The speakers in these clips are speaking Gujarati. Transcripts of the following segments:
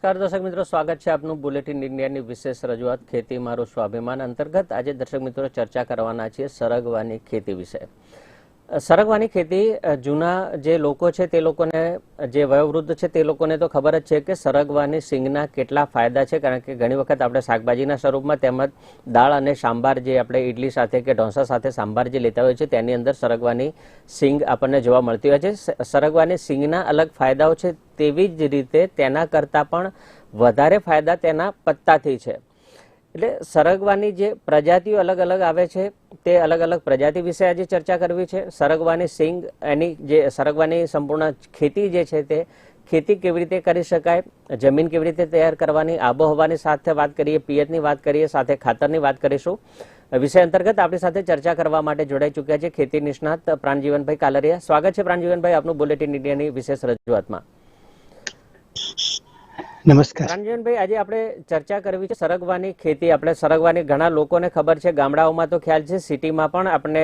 નમસ્કાર દર્શક મિત્રો, સ્વાગત છે આપનું બુલેટિન ઇન્ડિયાની વિશેષ રજૂઆત ખેતી મારું સ્વાભિમાન અંતર્ગત. આજે દર્શક મિત્રો ચર્ચા કરવાના છીએ સરગવાની ખેતી વિશે. સરગવાની ખેતી જૂના જે લોકો છે તે લોકોને, જે વયોવૃદ્ધ છે તે લોકોને તો ખબર જ છે કે સરગવાની સિંગના કેટલા ફાયદા છે, કારણ કે ઘણી વખત આપણે શાકભાજીના સ્વરૂપમાં તેમજ દાળ અને સાંભાર જે આપણે ઇડલી સાથે કે ઢોસા સાથે સાંભાર જે લેતા હોય છે તેની અંદર સરગવાની સિંગ આપણને જોવા મળતી હોય છે. સરગવાની સિંગના અલગ ફાયદાઓ છે તેવી જ રીતે તેના કરતાં પણ વધારે ફાયદા તેના પત્તાથી છે. એટલે સરગવાની જે પ્રજાતિઓ અલગ અલગ આવે છે તે અલગ અલગ પ્રજાતિ વિશે આજે ચર્ચા કરવી છે. સરગવાની સિંગ એની જે સરગવાની સંપૂર્ણ ખેતી જે છે તે ખેતી કેવી રીતે કરી શકાય, જમીન કેવી રીતે તૈયાર કરવાની, આબોહવાની સાથે વાત કરીએ, પિયતની વાત કરીએ, સાથે ખાતરની વાત કરીશું. વિષય અંતર્ગત આપણી સાથે ચર્ચા કરવા માટે જોડાઈ ચૂક્યા છે ખેતી નિષ્ણાત પ્રાણજીવનભાઈ કાલરિયા. સ્વાગત છે પ્રાણજીવનભાઈ આપનું બુલેટિન ઇન્ડિયાની વિશેષ રજૂઆતમાં. નમસ્કાર. રંજનભાઈ આજે આપણે ચર્ચા કરવી છે સરગવાની ખેતી. આપણે સરગવાની ઘણા લોકોને ખબર છે, ગામડાઓમાં તો ખ્યાલ છે, સિટીમાં પણ આપણે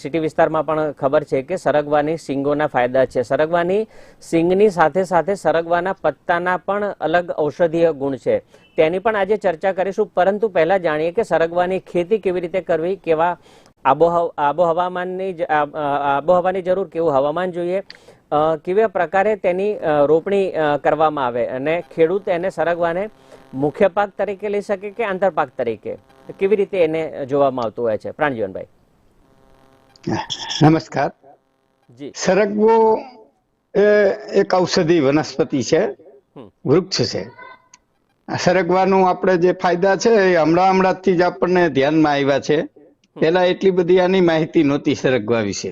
સિટી વિસ્તારમાં પણ ખબર છે કે સરગવાની સિંગોના ફાયદા છે. સરગવાની સિંગની સાથે સાથે સરગવાના પત્તાના પણ અલગ ઔષધીય ગુણ છે. તેની પણ આજે ચર્ચા કરીશું. પરંતુ પહેલા જાણીએ કે સરગવાની ખેતી કેવી રીતે કરવી, કેવા આબોહવા, આબોહવામાનની આબોહવાની જરૂર, કેવું હવામાન જોઈએ. કેવા પ્રકારે તેની રોપણી કરવામાં આવે અને ખેડૂત એને સરગવાને મુખ્ય પાક તરીકે લઈ શકે કે આંતરપાક તરીકે? કેવી રીતે એને જોવામાં આવતું હોય છે? પ્રાણજીવનભાઈ. નમસ્કાર. જી. સરગવો એ એક ઔષધિ વનસ્પતિ છે વૃક્ષ છે. સરગવાનું આપણે જે ફાયદા છે એ હમણાં હમણાંથી જ આપણને ધ્યાનમાં આવ્યા છે. પેલા એટલી બધી આની માહિતી નહોતી સરગવા વિશે.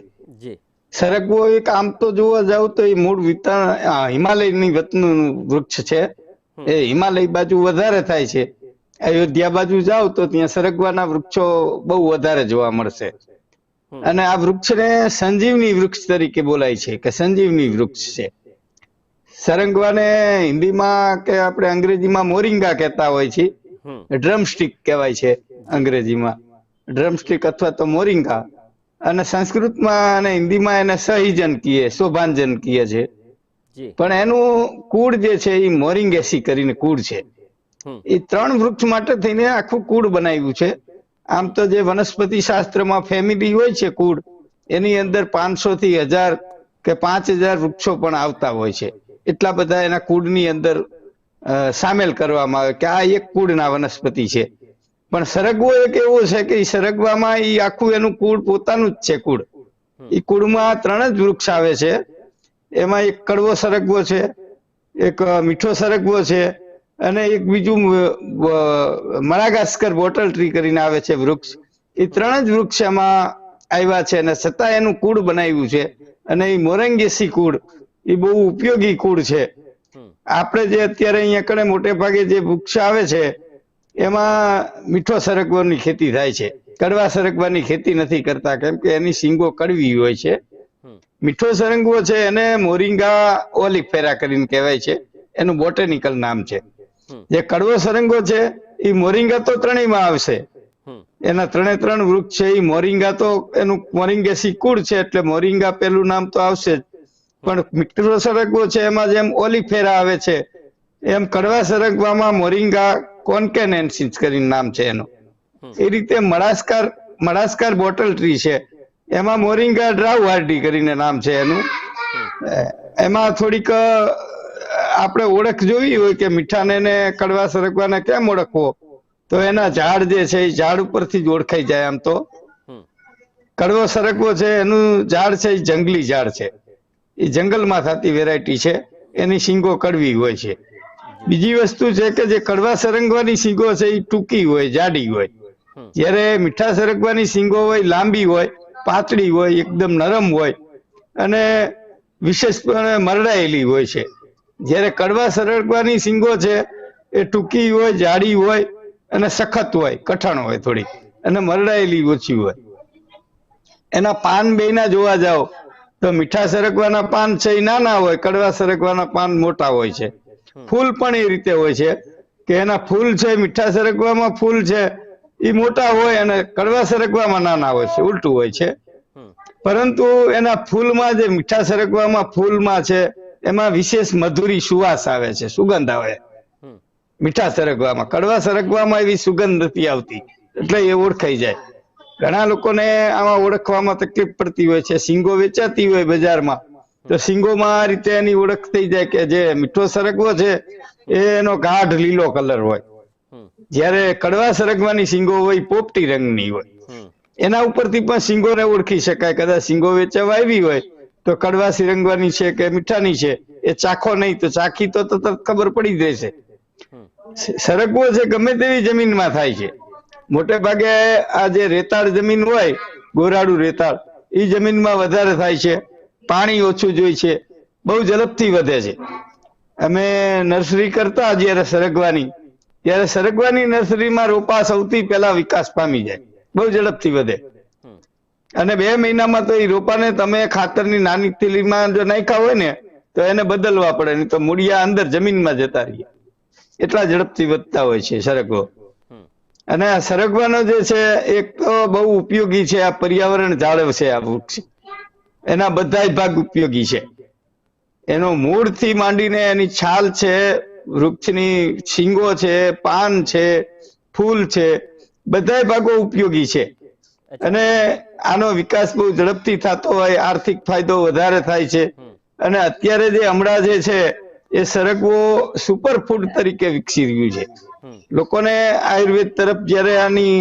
સરગવો એક આમ તો જોવા જાવ તો એ મૂળ વિતરણ આ હિમાલયની વતનું વૃક્ષ છે. એ હિમાલય બાજુ વધારે થાય છે. અયોધ્યા બાજુ જાવ તો ત્યાં સરગવાના વૃક્ષો બહુ વધારે જોવા મળશે. અને આ વૃક્ષને સંજીવની વૃક્ષ તરીકે બોલાય છે કે સંજીવની વૃક્ષ છે. સરંગવાને હિન્દીમાં કે આપણે અંગ્રેજીમાં મોરિંગા કહેતા હોય છે. ડ્રમસ્ટિક કહેવાય છે અંગ્રેજીમાં. ડ્રમસ્ટિક અથવા તો મોરિંગા. અને સંસ્કૃતમાં અને હિન્દીમાં એને સહિજન કીએ શોભાંજન કીએ છે. પણ એનું કુળ જે છે એ મોરિંગેસી કરીને કુળ છે. એ ત્રણ વૃક્ષ માટે થઈને આખું કુળ બનાવ્યું છે. આમ તો જે વનસ્પતિ શાસ્ત્રમાં ફેમિલી હોય છે કુળ એની અંદર પાંચસો થી હજાર કે પાંચ હજાર વૃક્ષો પણ આવતા હોય છે. એટલા બધા એના કુળની અંદર સામેલ કરવામાં આવે કે આ એક કુળના વનસ્પતિ છે. પણ સરગવો એક એવો છે કે સરગવામાં એ આખું એનું કુળ પોતાનું જ છે કુળ. એ કુળમાં ત્રણ જ વૃક્ષ આવે છે. એમાં એક કડવો સરગવો છે એક મીઠો સરગવો છે અને એક બીજું અ, બોટલ ટ્રી કરીને આવે છે વૃક્ષ. એ ત્રણ જ વૃક્ષ એમાં આવ્યા છે અને છતાં એનું કુળ બનાવ્યું છે અને એ મોરંગેસી કુળ એ બહુ ઉપયોગી કુળ છે. આપણે જે અત્યારે અહીંયા કણે મોટે ભાગે જે વૃક્ષ આવે છે એમાં મીઠો સરગવાની ખેતી થાય છે. કડવા સરગવાની ખેતી નથી કરતા કેમ કે એની સિંગો કડવી હોય છે. મીઠો સરંગવો છે એને મોરિંગા ઓલિફેરા કરીને કહેવાય છે. એનું બોટેનિકલ નામ છે. જે કડવો સરંગો છે એ મોરિંગા તો ત્રણેયમાં આવશે. એના ત્રણે ત્રણ વૃક્ષ છે એ મોરિંગા તો એનું મોરિંગેસી કુળ છે એટલે મોરિંગા પેલું નામ તો આવશે જ. પણ મીઠો સરગવો છે એમાં જેમ ઓલિફેરા આવે છે એમ કડવા સરગવામાં મોરિંગા કોન્કેનેન્સિસ કરીને નામ છે એનું. એ રીતે મળાસ્કાર મળાસ્કાર બોટલ ટ્રી છે. એમાં મોરિંગા ડ્રાવ હાર્ડી કરીને નામ છે એનું. એમાં થોડીક આપણે ઓળખ જોવી હોય કે મીઠાને ને કડવા સરગવાને કેમ ઓળખવો? તો એના ઝાડ જે છે, એ ઝાડ ઉપરથી જ ઓળખાઈ જાય આમ તો. કડવો સરગવો છે, એનું ઝાડ છે, એ જંગલી ઝાડ છે. એ જંગલમાં થતી વેરાયટી છે. એની શીંગો કડવી હોય છે. બીજી વસ્તુ છે કે જે કડવા સરંગવાની સિંગો છે એ ટૂંકી હોય જાડી હોય. જ્યારે મીઠા સરંગવાની સિંગો હોય લાંબી હોય પાતળી હોય એકદમ નરમ હોય અને વિશેષપણે મરડાયેલી હોય છે. જ્યારે કડવા સરગવાની સિંગો છે એ ટૂંકી હોય જાડી હોય અને સખત હોય કઠણ હોય થોડી અને મરડાયેલી ઓછી હોય. એના પાન બેયના જોવા જાઓ તો મીઠા સરકવાના પાન છે એ નાના હોય કડવા સરકવાના પાન મોટા હોય છે. ફૂલ પણ એ રીતે હોય છે કે એના ફૂલ છે મીઠા સરગવામાં ફૂલ છે એ મોટા હોય અને કડવા સરગવામાં નાના હોય છે ઉલટું હોય છે. પરંતુ એના ફૂલમાં જે મીઠા સરગવામાં ફૂલમાં છે એમાં વિશેષ મધુરી સુવાસ આવે છે સુગંધ આવે. મીઠા સરગવામાં કડવા સરગવામાં એવી સુગંધ નથી આવતી એટલે એ ઓળખાઈ જાય. ઘણા લોકોને આમાં ઓળખવામાં તકલીફ પડતી હોય છે સિંગો વેચાતી હોય બજારમાં તો સિંગોમાં આ રીતે એની ઓળખ થઈ જાય કે જે મીઠો સરગવો છે એનો ગાઢ લીલો કલર હોય. જ્યારે કડવા સરગવાની સિંગો હોય પોપટી રંગની હોય. એના ઉપરથી પણ સિંગોને ઓળખી શકાય. કદાચ સિંગો વેચાવા આવી હોય તો કડવા સિરંગવાની છે કે મીઠાની છે એ ચાખો નહીં તો ચાખી તો તરત ખબર પડી જ રહેશે સરગવો છે ગમે તેવી જમીનમાં થાય છે. મોટે ભાગે આ જે રેતાળ જમીન હોય ગોરાડું રેતાળ એ જમીનમાં વધારે થાય છે. પાણી ઓછું જોઈએ છે, બહુ ઝડપથી વધે છે. અમે નર્સરી કરતા જ્યારે સરગવાની, ત્યારે સરગવાની નર્સરીમાં રોપા સૌથી પહેલા વિકાસ પામી જાય, બહુ ઝડપથી વધે. અને બે મહિનામાં તો એ રોપાને તમે ખાતરની નાની થેલીમાં જો નાખ્યા હોય ને, તો એને બદલવા પડે, નહીં તો મૂળિયા અંદર જમીનમાં જતા રહીએ. એટલા ઝડપથી વધતા હોય છે સરગવો. અને સરગવાનો જે છે, એક તો બહુ ઉપયોગી છે, આ પર્યાવરણ જાળવશે આ વૃક્ષ. એના બધા ભાગ ઉપયોગી છે. એનો મૂળથી માંડીને એની છાલ છે વૃક્ષની શીંગો છે પાન છે ફૂલ છે બધાય ભાગો ઉપયોગી છે. અને આનો વિકાસ બહુ ઝડપથી થતો હોય આર્થિક ફાયદો વધારે થાય છે. અને અત્યારે જે હમણાં જે છે એ સરગવો સુપર ફૂડ તરીકે વિકસી રહ્યું છે. લોકોને આયુર્વેદ તરફ જ્યારે આની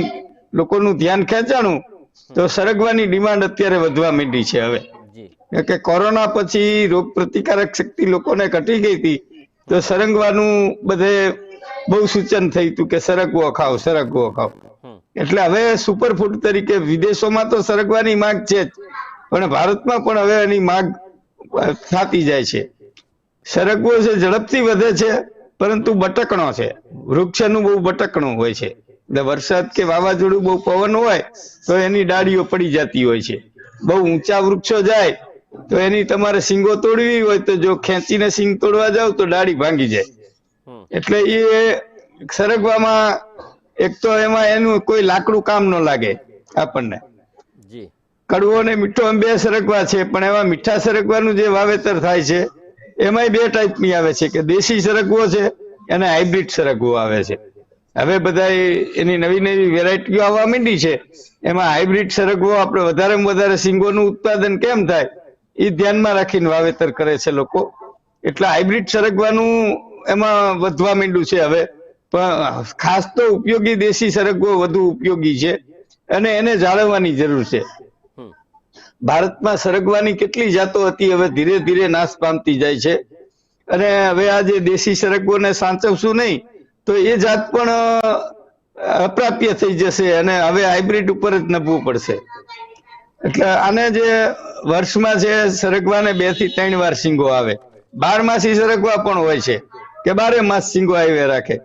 લોકોનું ધ્યાન ખેંચાણું તો સરગવાની ડિમાન્ડ અત્યારે વધવા માંડી છે હવે. કે કોરોના પછી રોગ પ્રતિકારક શક્તિ લોકોને ઘટી ગઈ હતી તો સરંગવાનું બધે બહુ સૂચન થયું હતું કે સરગવો ખાવ સરગવો ખાવ એટલે હવે સુપરફૂડ તરીકે વિદેશોમાં તો સરગવાની માંગ છે જ પણ ભારતમાં પણ હવે એની માંગ થતી જાય છે. સરગવો છે ઝડપથી વધે છે પરંતુ બટકણો છે. વૃક્ષનું બહુ બટકણું હોય છે. એટલે વરસાદ કે વાવાઝોડું બહુ પવન હોય તો એની ડાળીઓ પડી જતી હોય છે. બહુ ઊંચા વૃક્ષો જાય તો એની તમારે સિંગો તોડવી હોય તો જો ખેંચીને સિંગ તોડવા જાવ તો ડાળી ભાંગી જાય. એટલે એ સરગવામાં એક તો એમાં એનું કોઈ લાકડું કામ ન લાગે આપણને. કડવો અને મીઠો એમ બે સરગવા છે પણ એમાં મીઠા સરગવાનું જે વાવેતર થાય છે એમાંય બે ટાઈપની આવે છે કે દેશી સરગવો છે અને હાઇબ્રિડ સરગવો આવે છે. હવે બધા એની નવી નવી વેરાયટીઓ આવવા માંડી છે. એમાં હાઇબ્રિડ સરગવો આપણે વધારેમાં વધારે સિંગોનું ઉત્પાદન કેમ થાય એ ધ્યાનમાં રાખીને વાવેતર કરે છે લોકો. એટલે હાઇબ્રિડ સરગવાનું એમાં વધવા માંડ્યું છે હવે. પણ ખાસ તો ઉપયોગી દેશી સરગવો વધુ ઉપયોગી છે અને એને જાળવવાની જરૂર છે. ભારતમાં સરગવાની કેટલી જાતો હતી હવે ધીરે ધીરે નાશ પામતી જાય છે. અને હવે આ જે દેશી સરગવોને સાચવશું નહીં તો એ જાત પણ અપ્રાપ્ય થઈ જશે અને હવે હાઇબ્રિડ ઉપર જ નભવું પડશે. એટલે આને જે વર્ષમાં છે સરગવાને બેથી ત્રણ વાર સિંગો આવે. બારમાસી સરગવા પણ હોય છે કે બારે માસ સિંગો આવી રાખે.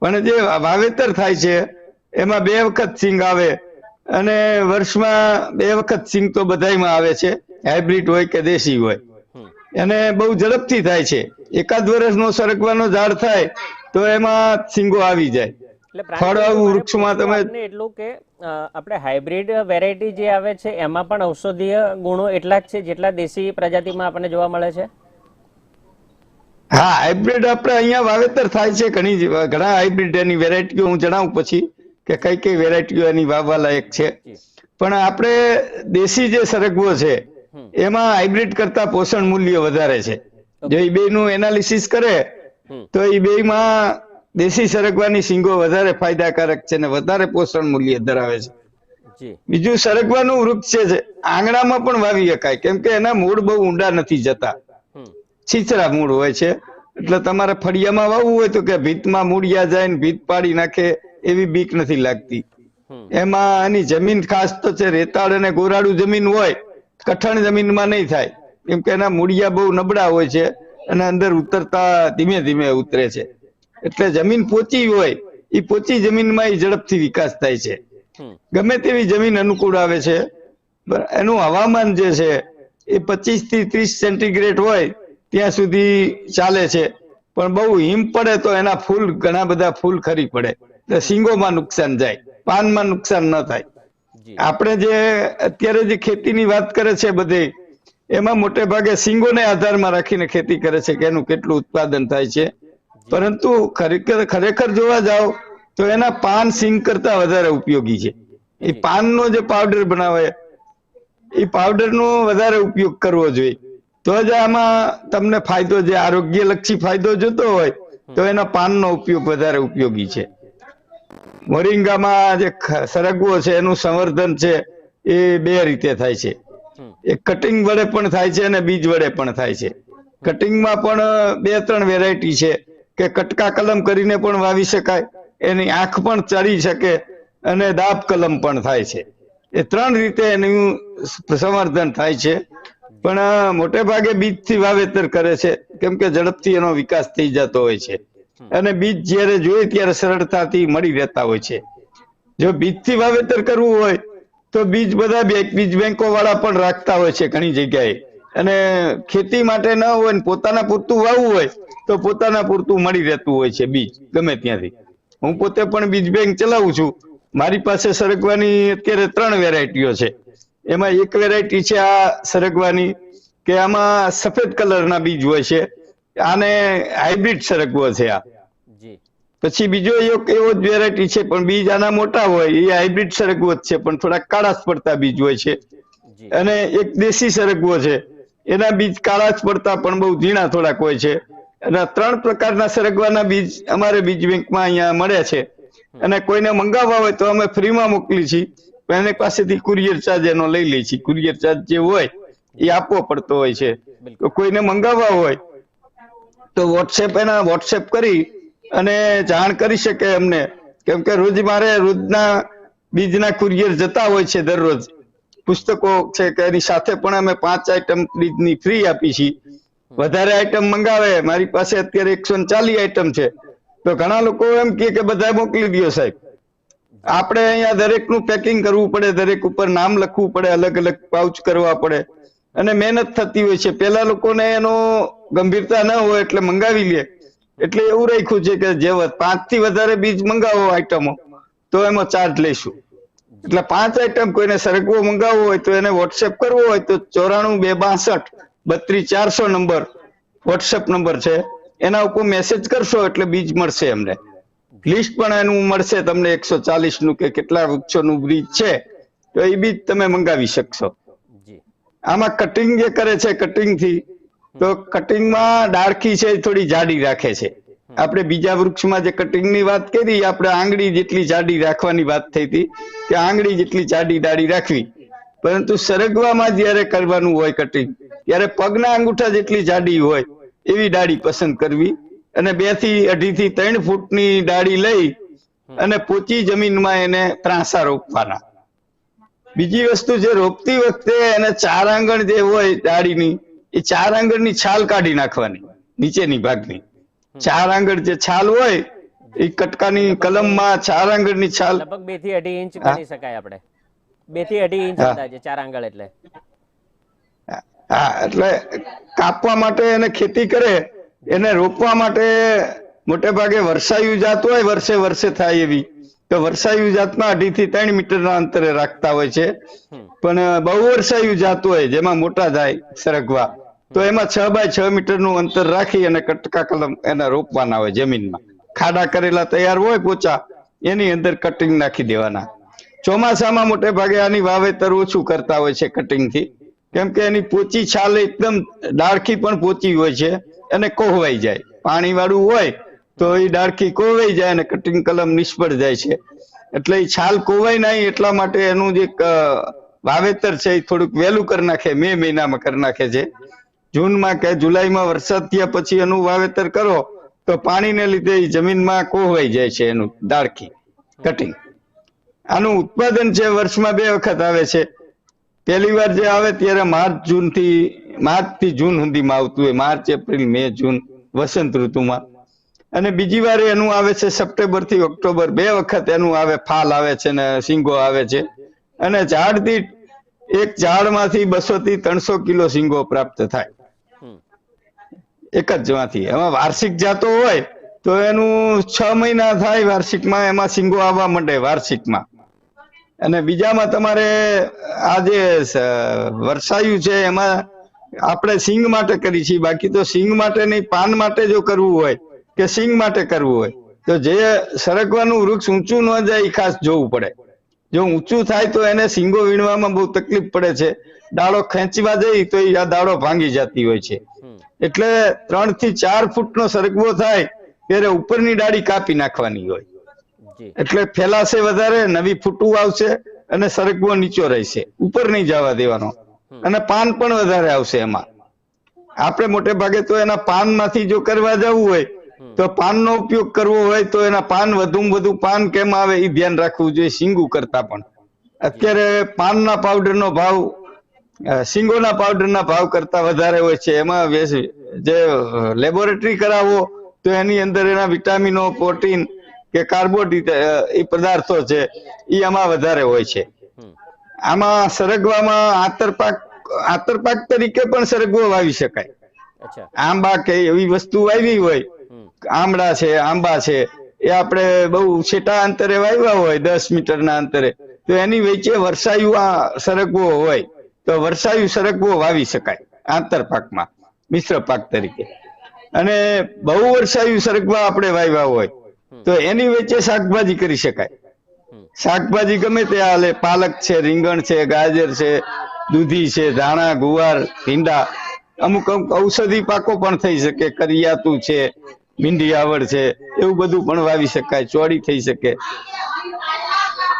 પણ જે વાવેતર થાય છે એમાં બે વખત સિંગ આવે અને વર્ષમાં બે વખત સિંગ તો બધાયમાં આવે છે. હાઇબ્રિડ હોય કે દેશી હોય. અને બહુ ઝડપથી થાય છે. એકાદ વર્ષનો સરગવાનો ઝાડ થાય તો એમાં સિંગો આવી જાય. ફળ વૃક્ષમાં તમે- એટલું કે આપણે હાઇબ્રિડ વેરાયટી જે આવે છે એમાં પણ ઔષધીય ગુણો એટલા જ છે જેટલા દેશી પ્રજાતિમાં આપણને જોવા મળે છે? હા હાઇબ્રિડ આપણે અહીંયા વાવેતર થાય છે. ઘણી ઘણા હાઇબ્રિડ એની વેરાયટીઓ હું જણાવું પછી કે કઈ કઈ વેરાયટીઓ એની વાવવા લાયક છે. પણ આપણે દેશી જે સરગવો છે. એમાં હાઇબ્રિડ કરતા પોષણ મૂલ્ય વધારે છે. જો એ બેનું એનાલિસિસ કરે તો તો એ બેમાં દેશી સરગવાની સિંગો વધારે ફાયદાકારક છે ને વધારે પોષણ મૂલ્ય ધરાવે છે. બીજું સરગવાનું વૃક્ષ છે આંગણામાં પણ વાવી શકાય કેમ કે એના મૂળ બહુ ઊંડા નથી જતા. છીછરા મૂળ હોય છે એટલે તમારે ફળિયામાં વાવવું હોય તો કે ભીતમાં મૂળિયા જાય ને ભીત પાડી નાખે એવી બીક નથી લાગતી. એમાં એની જમીન ખાસ તો છે રેતાળ અને ગોરાડું જમીન હોય કઠણ જમીનમાં નહીં થાય. કેમ કે એના મૂળિયા બહુ નબળા હોય છે અને અંદર ઉતરતા ધીમે ધીમે ઉતરે છે. એટલે જમીન પોચી હોય એ પોચી જમીનમાં એ ઝડપથી વિકાસ થાય છે. ગમે તેવી જમીન અનુકૂળ આવે છે એનું હવામાન જે છે એ પચીસથી ત્રીસ સેન્ટીગ્રેડ હોય ત્યાં સુધી ચાલે છે. પણ બહુ હિમ પડે તો એના ફૂલ ઘણા બધા ફૂલ ખરી પડે. એટલે સિંગોમાં નુકસાન જાય પાનમાં નુકસાન ન થાય. આપણે જે અત્યારે જે ખેતીની વાત કરે છે બધે એમાં મોટે ભાગે સિંગોને આધારમાં રાખીને ખેતી કરે છે કે એનું કેટલું ઉત્પાદન થાય છે. પરંતુ ખરેખર ખરેખર જોવા જાવ તો એના પાન સિંગ કરતા વધારે ઉપયોગી છે. એ પાનનો જે પાવડર બનાવે એ પાવડરનો વધારે ઉપયોગ કરવો જોઈએ. તો જ આમાં તમને ફાયદો જે આરોગ્યલક્ષી ફાયદો જોતો હોય તો એના પાનનો ઉપયોગ વધારે ઉપયોગી છે. મોરિંગામાં જે સરગવો છે એનું સંવર્ધન છે એ બે રીતે થાય છે. એ એક કટિંગ વડે પણ થાય છે અને બીજ વડે પણ થાય છે. કટિંગમાં પણ બે ત્રણ વેરાયટી છે કે કટકા કલમ કરીને પણ વાવી શકાય એની આંખ પણ ચડી શકે અને દાબ કલમ પણ થાય છે. એ ત્રણ રીતે એનું સંવર્ધન થાય છે. પણ મોટે ભાગે બીજથી વાવેતર કરે છે. કેમ કે ઝડપથી એનો વિકાસ થઈ જતો હોય છે. અને બીજ જ્યારે જોઈએ ત્યારે સરળતાથી મળી રહેતા હોય છે. જો બીજથી વાવેતર કરવું હોય, તો બીજ બધા બીજ બેંકો વાળા પણ રાખતા હોય છે ઘણી જગ્યાએ. અને ખેતી માટે ન હોય ને પોતાના પૂરતું વાવવું હોય, તો પોતાના પૂરતું મળી રહેતું હોય છે બીજ, ગમે ત્યાંથી. હું પોતે પણ બીજ બેંક ચલાવું છું. મારી પાસે સરગવાની અત્યારે ત્રણ વેરાયટીઓ છે. એમાં એક વેરાયટી છે આ સરગવાની, કે આમાં સફેદ કલરના બીજ હોય છે. આને હાઇબ્રિડ સરગવો છે આ. પછી બીજો એક એવો જ વેરાયટી છે પણ બીજ આના મોટા હોય એ હાઇબ્રિડ સરગવો જ છે પણ થોડા કાળા પડતા બીજ હોય છે. અને એક દેશી સરગવો છે એના બીજ કાળા જ પડતા પણ બહુ ઝીણા થોડાક હોય છે. અને ત્રણ પ્રકારના સરગવાના બીજ અમારે બીજ બેંકમાં અહીંયા મળ્યા છે. અને કોઈને મંગાવવા હોય તો અમે ફ્રીમાં મોકલી છીએ એની પાસેથી કુરિયર ચાર્જ એનો લઈ લઈએ છીએ કુરિયર ચાર્જ જે હોય એ આપવો પડતો હોય છે. કોઈને મંગાવવા હોય તો વોટ્સએપ એના વોટ્સએપ કરી અને જાણ કરી શકે અમને કેમ કે રોજ મારે રોજના બીજના કુરિયર જતા હોય છે દરરોજ. પુસ્તકો છે કે એની સાથે પણ અમે પાંચ આઈટમ બીજની ફ્રી આપી છીએ. વધારે આઈટમ મંગાવે, મારી પાસે અત્યારે એકસો ચાલીસ આઈટમ છે. તો ઘણા લોકો એમ કહે કે બધા મોકલી દો સાહેબ. આપણે અહીંયા દરેકનું પેકિંગ કરવું પડે, દરેક ઉપર નામ લખવું પડે અલગ અલગ પાઉચ કરવા પડે. અને મહેનત થતી હોય છે. પેલા લોકોને એનો ગંભીરતા ન હોય એટલે મંગાવી લે. એટલે એવું રાખ્યું છે કે જે પાંચથી વધારે બીજ મંગાવો આઈટમો, તો એમાં ચાર્જ લઈશું એટલે પાંચ આઈટમ કોઈને સરગવો મંગાવવો હોય તો એને વોટ્સએપ કરવો હોય તો ચોરાણું બે બાસઠ બત્રીસ ચારસો નંબર વોટ્સએપ નંબર છે. એના ઉપર મેસેજ કરશો એટલે બીજ મળશે એમને. લિસ્ટ પણ એનું મળશે તમને એકસો ચાલીસનું કે કેટલા વૃક્ષોનું બ્રિજ છે. તો એ બીજ તમે મંગાવી શકશો. આમાં કટિંગ જે કરે છે કટિંગથી તો કટિંગમાં ડાળખી છે થોડી જાડી રાખે છે. આપણે બીજા વૃક્ષમાં જે કટિંગની વાત કરી આપણે આંગળી જેટલી જાડી રાખવાની વાત થઈ હતી કે આંગળી જેટલી જાડી ડાળી રાખવી. પરંતુ સરગવામાં જ્યારે કરવાનું હોય કટિંગ ત્યારે પગના અંગૂઠા જેટલી જાડી હોય એવી ડાળી પસંદ કરવી અને બેથી અઢી થી ત્રણ ફૂટની ડાળી લઈ અને પોચી જમીનમાં એને ત્રાંસા રોપવાના. બીજી વસ્તુ જે રોપતી વખતે એને ચાર આંગણ જે હોય ડાળીની એ ચાર આંગણની છાલ કાઢી નાખવાની નીચેની ભાગની. ચાર આંગણ જે છાલ હોય એ કટકાની કલમમાં ચાર આંગણની છાલ લગભગ બેથી અઢી ઇંચ. ગણી શકાય આપણે. બેથી અઢી ઇંચ અંદાજે ચાર આંગળ એટલે. હા એટલે કાપવા માટે એને ખેતી કરે એને રોપવા માટે મોટે ભાગે વર્ષાયુ જાત હોય વર્ષે વર્ષે થાય એવી. તો વર્ષાયુ જાતમાં અઢી થી ત્રણ મીટરના અંતરે રાખતા હોય છે. પણ બહુ વર્ષાયુ જાત હોય જેમાં મોટા થાય સરગવા તો એમાં છ બાય છ મીટરનું અંતર રાખી અને કટકા કલમ એના રોપવાના હોય જમીનમાં. ખાડા કરેલા તૈયાર હોય પોચા એની અંદર કટિંગ નાખી દેવાના. ચોમાસામાં મોટે ભાગે આની વાવેતર ઓછું કરતા હોય છે કટિંગથી કેમ કે એની પોચી છાલ એકદમ ડાળખી પણ પોચી હોય છે અને કોહવાઈ જાય. પાણી વાળું હોય તો એ ડાળખી કોવાઈ જાય અને કટિંગ કલમ નિષ્ફળ જાય છે. એટલે એ છાલ કોવાય નહીં એટલા માટે એનું જે વાવેતર છે એ થોડુંક વહેલું કરી નાખે, મે મહિનામાં કરી નાખે છે. જૂનમાં કે જુલાઈમાં વરસાદ થયા પછી એનું વાવેતર કરો, તો પાણીને લીધે જમીનમાં કોહવાઈ જાય છે એનું ડાળખી કટિંગ આનું ઉત્પાદન છે વર્ષમાં બે વખત આવે છે. પહેલી વાર જે આવે ત્યારે માર્ચ જૂનથી માર્ચથી જૂન સુધીમાં આવતું હોય, માર્ચ, એપ્રિલ, મે, જૂન, વસંત ઋતુમાં. અને બીજી વાર એનું આવે છે સપ્ટેમ્બરથી ઓક્ટોબર બે વખત એનું આવે ફાલ આવે છે ને સિંગો આવે છે. અને ઝાડ દીઠ એક ઝાડમાંથી બસો થી ત્રણસો કિલો સિંગો પ્રાપ્ત થાય. એક જ માંથી એમાં વાર્ષિક જાતો હોય તો એનું છ મહિના થાય વાર્ષિકમાં એમાં સિંગો આવવા માંડે વાર્ષિકમાં. અને બીજામાં તમારે આ જે સ- છે એમાં આપણે સિંગ માટે કરી છીએ. બાકી તો સિંગ માટે નહીં પાન માટે જો કરવું હોય કે સિંગ માટે કરવું હોય. તો જે સરગવાનું વૃક્ષ ઊંચું ન જાય એ ખાસ જોવું પડે. જો ઊંચું થાય તો એને સિંગો વીણવામાં બહુ તકલીફ પડે છે. દાડો ખેંચવા જઈ તો એ આ દાડો ભાંગી જતી હોય છે. એટલે ત્રણથી ચાર ફૂટનો સરગવો થાય ત્યારે ઉપરની ડાળી કાપી નાખવાની હોય. એટલે ફેલાશે વધારે નવી ફૂટું આવશે અને સરગવો નીચો રહેશે. ઉપર નહીં જવા દેવાનો. અને પાન પણ વધારે આવશે એમાં. આપણે મોટે ભાગે તો એના પાનમાંથી જો કરવા જવું હોય તો પાનનો ઉપયોગ કરવો હોય તો એના પાન વધુમાં વધુ પાન કેમ આવે એ ધ્યાન રાખવું જોઈએ સિંગુ કરતા પણ. અત્યારે પાનના પાવડરનો ભાવ સિંગોના પાવડરના ભાવ કરતા વધારે હોય છે. એમાં જે લેબોરેટરી કરાવો તો એની અંદર એના વિટામિનો પ્રોટીન કે કાર્બોડિટ એ પદાર્થો છે એ આમાં વધારે હોય છે. આમાં સરગવામાં આતરપાક આંતરપાક તરીકે પણ સરગવો વાવી શકાય. આંબા કે એવી વસ્તુ વાવી હોય. આમળા છે, આંબા છે, એ આપણે બહુ છેટા અંતરે વાવ્યા હોય, દસ મીટરના અંતરે. તો એની વચ્ચે વરસાયું આ સરગવો હોય, તો વરસાયું સરગવો વાવી શકાય આંતરપાકમાં મિશ્ર પાક તરીકે. અને બહુ વરસાયું સરગવા આપણે વાવ્યા હોય, તો એની વચ્ચે શાકભાજી કરી શકાય. શાકભાજી ગમે તે હાલે, પાલક છે, રીંગણ છે, ગાજર છે, દૂધી છે, ધાણા, ગુવાર, ભીંડા અમુક ઔષધિ પાકો પણ થઈ શકે, કરિયાતું છે ભીંડી આવડ છે એવું બધું પણ વાવી શકાય ચોળી થઈ શકે.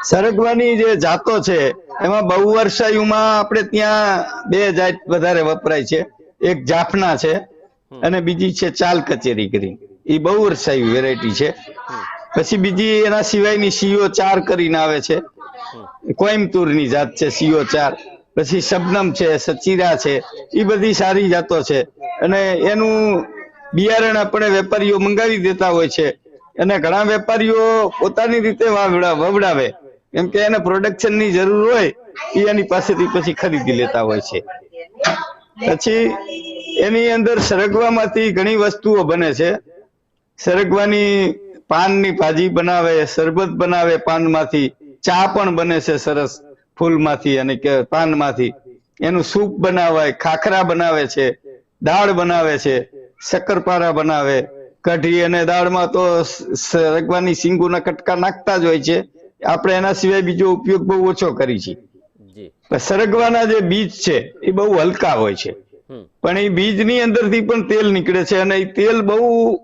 સરગવાની જે જાતો છે એમાં બહુ વર્ષાયુમાં આપણે ત્યાં બે જાત વધારે વપરાય છે. એક જાફના છે અને બીજી છે ચાલ કચેરી કરી. એ બહુ વર્ષાયુ વેરાયટી છે પછી બીજી એના સિવાયની સીઓ ચાર કરીને આવે છે. કોઈમ્બતુરની જાત છે સીઓ ચાર. પછી શબનમ છે સચીરા છે. એ બધી સારી જાતો છે. અને એનું બિયારણ આપણે વેપારીઓ મંગાવી દેતા હોય છે. અને ઘણા વેપારીઓ પોતાની રીતે વવડાવે. કેમ કે એને પ્રોડક્શનની જરૂર હોય એની પાસેથી પછી ખરીદી લેતા હોય છે. પછી એની અંદર સરગવામાંથી ઘણી વસ્તુઓ બને છે. સરગવાની પાનની ભાજી બનાવે, શરબત બનાવે પાનમાંથી. ચા પણ બને છે સરસ ફૂલમાંથી અને પાનમાંથી. એનું સૂપ બનાવાય, ખાખરા બનાવે છે, દાળ બનાવે છે. શક્કરપારા બનાવે. કઢી અને દાળમાં તો રગવાની સરગવાની સિંગુના કટકા નાખતા જ હોય છે. આપણે એના સિવાય બીજો ઉપયોગ બહુ ઓછો કરી છે. સરગવાના જે બીજ છે એ બહુ હલકા હોય છે. પણ એ બીજની અંદરથી પણ તેલ નીકળે છે અને એ તેલ બહુ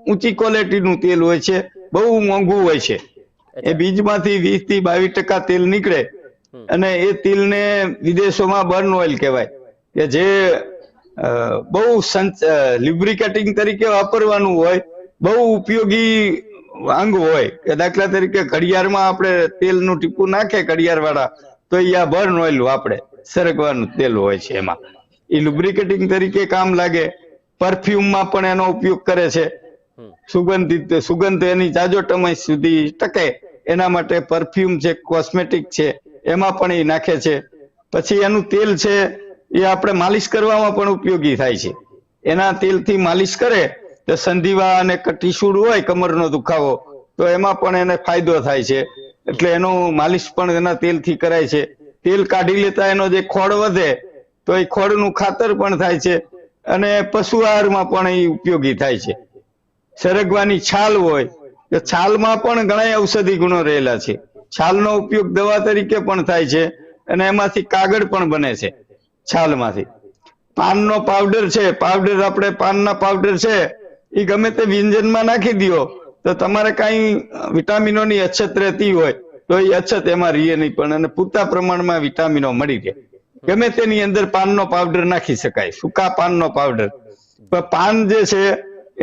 ઊંચી ક્વોલિટીનું તેલ હોય છે બહુ મોંઘું હોય છે. એ બીજમાંથી વીસથી બાવીસ ટકા તેલ નીકળે અને એ તેલને વિદેશોમાં બર્ન ઓઇલ કહેવાય. કે જે બહુ લિબ્રિકેટિંગ તરીકે વાપરવાનું હોય બહુ ઉપયોગી અંગ હોય કે દાખલા તરીકે ઘડિયાળમાં આપણે તેલનું ટીપું નાખે ઘડિયાળ વાળા તો એ આ બર્ન ઓઇલ વાપરે સરગવાનું તેલ હોય છે એમાં. એ લુબ્રિકેટિંગ તરીકે કામ લાગે. પરફ્યુમમાં પણ એનો ઉપયોગ કરે છે. સુગંધિત સુગંધ એની જાજો સમય સુધી ટકે. એના માટે પરફ્યુમ છે કોસ્મેટિક છે એમાં પણ એ નાખે છે. પછી એનું તેલ છે એ આપણે માલિશ કરવામાં પણ ઉપયોગી થાય છે. એના તેલથી માલિશ કરે તો સંધિવા અને ટીસુડ હોય, કમરનો દુખાવો, તો એમાં પણ એને ફાયદો થાય છે. એટલે એનું માલિશ પણ એના તેલથી કરાય છે. તેલ કાઢી લેતા એનો જે ખોળ વધે, તો એ ખોળનું ખાતર પણ થાય છે અને પશુ આહારમાં પણ એ ઉપયોગી થાય છે. સરગવાની છાલ હોય, તો છાલમાં પણ ઘણા ઔષધિ ગુણો રહેલા છે. છાલનો ઉપયોગ દવા તરીકે પણ થાય છે અને એમાંથી કાગળ પણ બને છે. છાલમાંથી. પાનનો પાવડર છે પાવડર આપણે પાનના પાવડર છે એ ગમે તે વ્યંજનમાં નાખી દો તો તમારે કાંઈ વિટામિનોની અછત રહેતી હોય, તો એ અછત એમાં રહીએ નહીં, પણ અને પૂરતા પ્રમાણમાં વિટામિનો મળી રહે. ગમે તેની અંદર પાનનો પાવડર નાખી શકાય, સૂકા પાનનો પાવડર પણ પાન જે છે,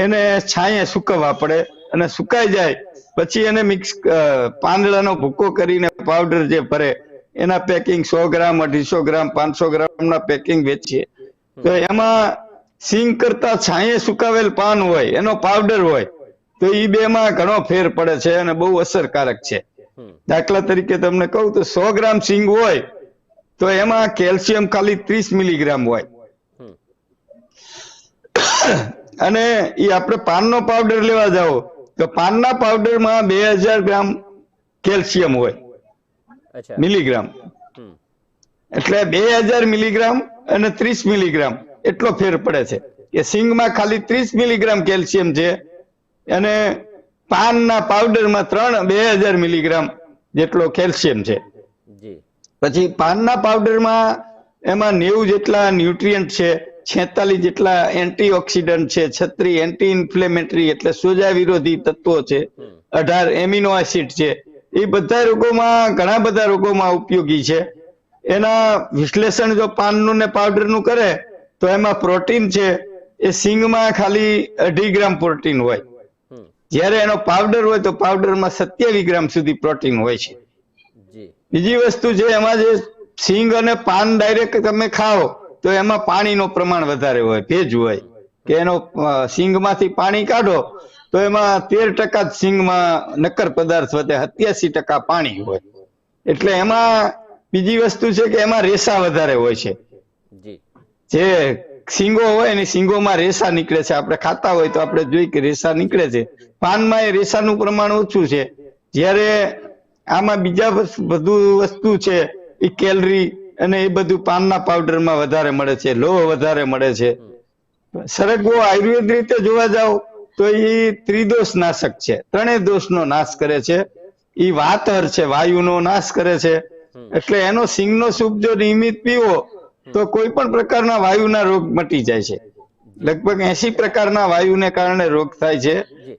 એને છાંયે સુકવવા પડે, અને સુકાઈ જાય, પછી એને મિક્સ પાંદડાનો ભૂકો કરીને પાવડર જે ભરે એના પેકિંગ સો ગ્રામ અઢીસો ગ્રામ પાંચસો ગ્રામના પેકિંગ વેચીએ. તો એમાં સિંગ કરતા છાંયે સુકાવેલ પાન હોય એનો પાવડર હોય તો ઈ બેમાં ઘણો ફેર પડે છે અને બહુ અસરકારક છે. દાખલા તરીકે તમને કહું તો સો ગ્રામ સિંગ હોય તો એમાં કેલ્શિયમ ખાલી ત્રીસ મિલીગ્રામ હોય. અને એ આપણે પાનનો પાવડર લેવા જાઓ તો પાનના પાવડરમાં બે હજાર ગ્રામ કેલ્શિયમ હોય. મિલીગ્રામ. એટલે બે હજાર મિલીગ્રામ અને ત્રીસ મિલીગ્રામ એટલો ફેર પડે છે. કે સિંગમાં ખાલી ત્રીસ મિલીગ્રામ કેલ્શિયમ છે અને પાનના પાવડરમાં ત્રણ બે હજાર મિલીગ્રામ જેટલો કેલ્શિયમ છે. પછી પાનના પાવડરમાં એમાં નેવું જેટલા ન્યુટ્રિયન્ટ છે છેતાલીસ જેટલા એન્ટીઓક્સિડન્ટ છે છત્રી એન્ટી ઇન્ફ્લેમેટરી એટલે સોજા વિરોધી તત્વો છે અઢાર એમિનો એસિડ છે એ બધા રોગોમાં ઘણા બધા રોગોમાં ઉપયોગી છે. એના વિશ્લેષણ જો પાનનું ને પાવડરનું કરે તો એમાં પ્રોટીન છે એ સિંગમાં ખાલી અઢી ગ્રામ પ્રોટીન હોય. જ્યારે એનો પાવડર હોય તો પાવડરમાં સત્યાવીસ ગ્રામ સુધી પ્રોટીન હોય છે. બીજી વસ્તુ છે એમાં જે સિંગ અને પાન ડાયરેક્ટ તમે ખાઓ તો એમાં પાણીનો પ્રમાણ વધારે હોય ભેજ હોય. કે એનો સિંગમાંથી પાણી કાઢો તો એમાં તેર ટકા જ સિંગમાં નક્કર પદાર્થ વધે સત્યાસી ટકા પાણી હોય. એટલે એમાં બીજી વસ્તુ છે કે એમાં રેસા વધારે હોય છે. જે. સિંગો હોય ને સિંગોમાં રેસા નીકળે છે. આપણે ખાતા હોય તો આપણે જોઈ કે રેસા નીકળે છે. પાનમાં એ રેસાનું પ્રમાણ ઓછું છે. જ્યારે આમાં બીજા બધું વસ્તુ છે એ કેલરી અને એ બધું પાનના પાવડરમાં વધારે મળે છે લોહ વધારે મળે છે. સરગવો આયુર્વેદ રીતે જોવા જાવ તો એ ત્રિદોષ નાશક છે. ત્રણેય દોષનો નાશ કરે છે. એ વાતર છે વાયુનો નાશ કરે છે. એટલે એનો સિંગનો સૂપ જો નિયમિત પીવો તો કોઈ પણ પ્રકારના વાયુના રોગ મટી જાય છે. લગભગ એસી પ્રકારના વાયુને કારણે રોગ થાય છે.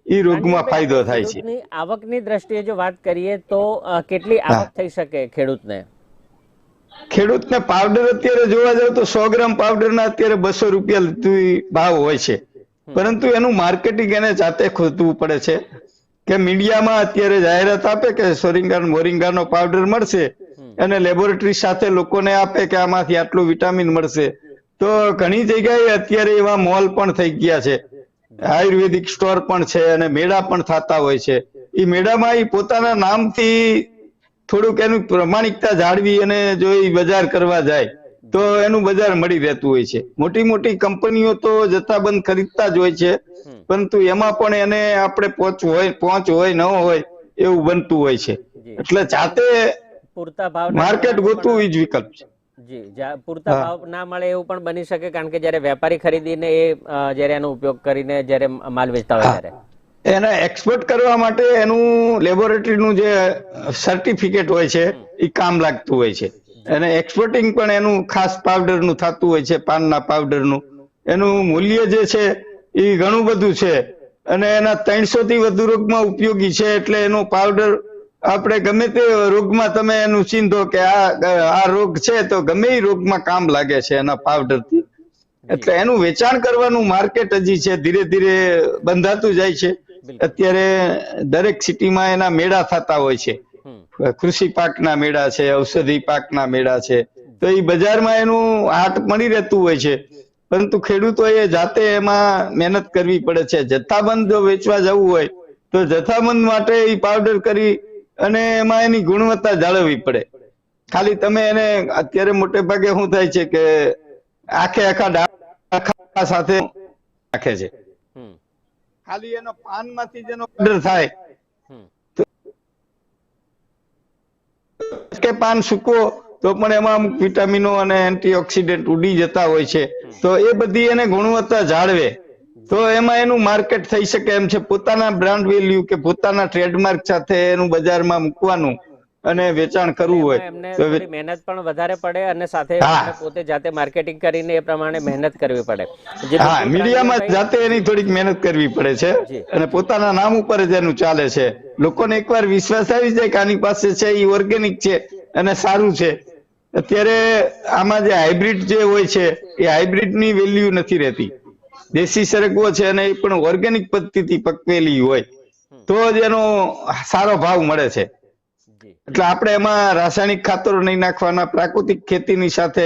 એ રોગમાં ફાયદો થાય છે. આવકની દ્રષ્ટિએ જો વાત કરીએ તો કેટલી આવક થઈ શકે ખેડૂતને? ખેડૂતને પાવડર અત્યારે જોવા જાવ તો સો ગ્રામ પાવડરના અત્યારે બસો રૂપિયા ભાવ હોય છે. પરંતુ એનું માર્કેટિંગ એને જાતે ખોદવું પડે છે કે મીડિયામાં અત્યારે જાહેરાત આપે કે સોરિંગા મોરિંગાનો પાવડર મળશે અને લેબોરેટરી સાથે લોકોને આપે કે આમાંથી આટલું વિટામિન મળશે. તો ઘણી જગ્યાએ અત્યારે એવા મોલ પણ થઈ ગયા છે. આયુર્વેદિક સ્ટોર પણ છે અને મેળા પણ થતા હોય છે. એ મેળામાં એ પોતાના નામથી થોડુંક એનું પ્રમાણિકતા જાળવી અને જો એ બજાર કરવા જાય તો એનું બજાર મળી રહેતું હોય છે. મોટી મોટી કંપનીઓ તો જથ્થાબંધ ખરીદતા જ હોય છે પરંતુ એમાં પણ એને આપણે પહોંચ હોય પહોંચ હોય ન હોય એવું બનતું હોય છે. એટલે જાતે પૂરતા ભાવ માર્કેટ ગોતવું એ જ વિકલ્પ છે. જી પૂરતા ભાવ ના મળે એવું પણ બની શકે કારણ કે જ્યારે વેપારી ખરીદીને એ જ્યારે એનો ઉપયોગ કરીને જ્યારે માલ વેચતા હોય ત્યારે. એને એક્સપોર્ટ કરવા માટે એનું લેબોરેટરીનું જે સર્ટિફિકેટ હોય છે એ કામ લાગતું હોય છે. અને એક્સપોર્ટિંગ પણ એનું ખાસ પાવડરનું થતું હોય છે પાનના પાવડરનું એનું મૂલ્ય જે છે એ ઘણું બધું છે. અને એના ત્રણસો થી વધુ રોગમાં ઉપયોગી છે એટલે એનો પાવડર આપણે ગમે તે રોગમાં તમે એનું ચીંધો કે આ આ રોગ છે તો ગમે એ રોગમાં કામ લાગે છે એના પાવડરથી એટલે એનું વેચાણ કરવાનું માર્કેટ હજી છે ધીરે ધીરે બંધાતું જાય છે. અત્યારે દરેક સિટીમાં એના મેળા થતા હોય છે. કૃષિ પાકના મેળા છે ઔષધિ પાકના મેળા છે. તો એ બજારમાં એનું હાટ મળી રહેતું હોય છે. પરંતુ ખેડૂતોએ જાતે એમાં મહેનત કરવી પડે છે. જથ્થાબંધ જો વેચવા જવું હોય તો જથ્થાબંધ માટે એ પાવડર કરી અને એમાં એની ગુણવત્તા જાળવવી પડે. ખાલી તમે એને અત્યારે મોટે ભાગે શું થાય છે કે આખે આખા સાથે નાખે છે. ખાલી એનો પાનમાંથી જેનો ઓર્ડર થાય. કે પાન સૂકવો તો પણ એમાં અમુક વિટામિનો અને એન્ટીઓક્સિડન્ટ ઉડી જતા હોય છે. તો એ બધી એને ગુણવત્તા જાળવે. તો એમાં એનું માર્કેટ થઈ શકે એમ છે. પોતાના બ્રાન્ડ વેલ્યુ કે પોતાના ટ્રેડમાર્ક સાથે એનું બજારમાં મૂકવાનું. અને વેચાણ કરવું હોય. એમને મહેનત પણ વધારે પડે અને સાથે પોતે જાતે માર્કેટિંગ કરીને એ પ્રમાણે મહેનત કરવી પડે. હા મીડિયામાં જાતે એની થોડીક મહેનત કરવી પડે છે અને પોતાના નામ ઉપર જ એનું ચાલે છે. લોકોને એકવાર વિશ્વાસ આવી જાય કે આની પાસે છે એ ઓર્ગેનિક છે અને સારું છે. અત્યારે આમાં જે હાઇબ્રિડ જે હોય છે એ હાઇબ્રિડની વેલ્યુ નથી રહેતી. દેશી સરગવો છે અને એ પણ ઓર્ગેનિક પદ્ધતિથી પકવેલી હોય. તો જ એનો સારો ભાવ મળે છે. એટલે આપણે એમાં રાસાયણિક ખાતરો નહીં નાખવાના, પ્રાકૃતિક ખેતીની સાથે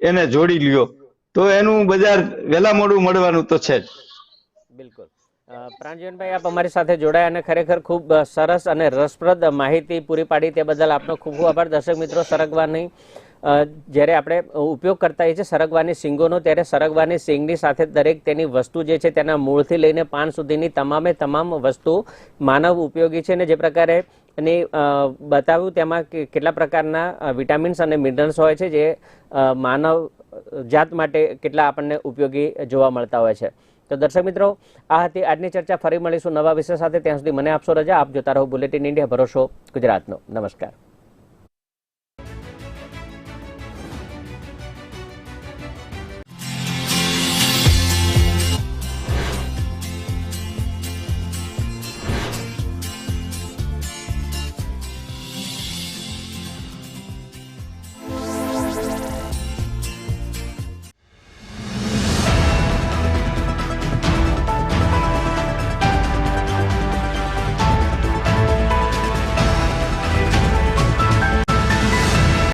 એને જોડી લ્યો. તો એનું બજાર વહેલા મોડું મળવાનું તો છે જ. બિલકુલ. પ્રાંજનભાઈ આપ અમારી સાથે જોડાયા અને ખરેખર ખૂબ સરસ અને રસપ્રદ માહિતી પૂરી પાડી તે બદલ આપનો ખૂબ ખૂબ આભાર. દર્શક મિત્રો, સરગવાની જ્યારે આપણે ઉપયોગ કરતા હોઈએ છીએ સરગવાની સિંગોનો, ત્યારે સરગવાની સિંગની સાથે દરેક તેની વસ્તુ જે છે તેના મૂળથી લઈને પાન સુધીની તમામે તમામ વસ્તુ માનવ ઉપયોગી છે અને જે પ્રકારે એની અ, બતાવ્યું તેમાં કેટલા પ્રકારના વિટામિન્સ અને મિનરલ્સ હોય છે જે માનવ જાત માટે કેટલા આપણને ઉપયોગી જોવા મળતા હોય છે. તો દર્શક મિત્રો આ હતી આજની ચર્ચા. ફરી મળીશું નવા વિષય સાથે. ત્યાં સુધી મને આપશો રજા. આપ જોતા રહો બુલેટિન ઇન્ડિયા. ભરોસો ગુજરાતનો. નમસ્કાર.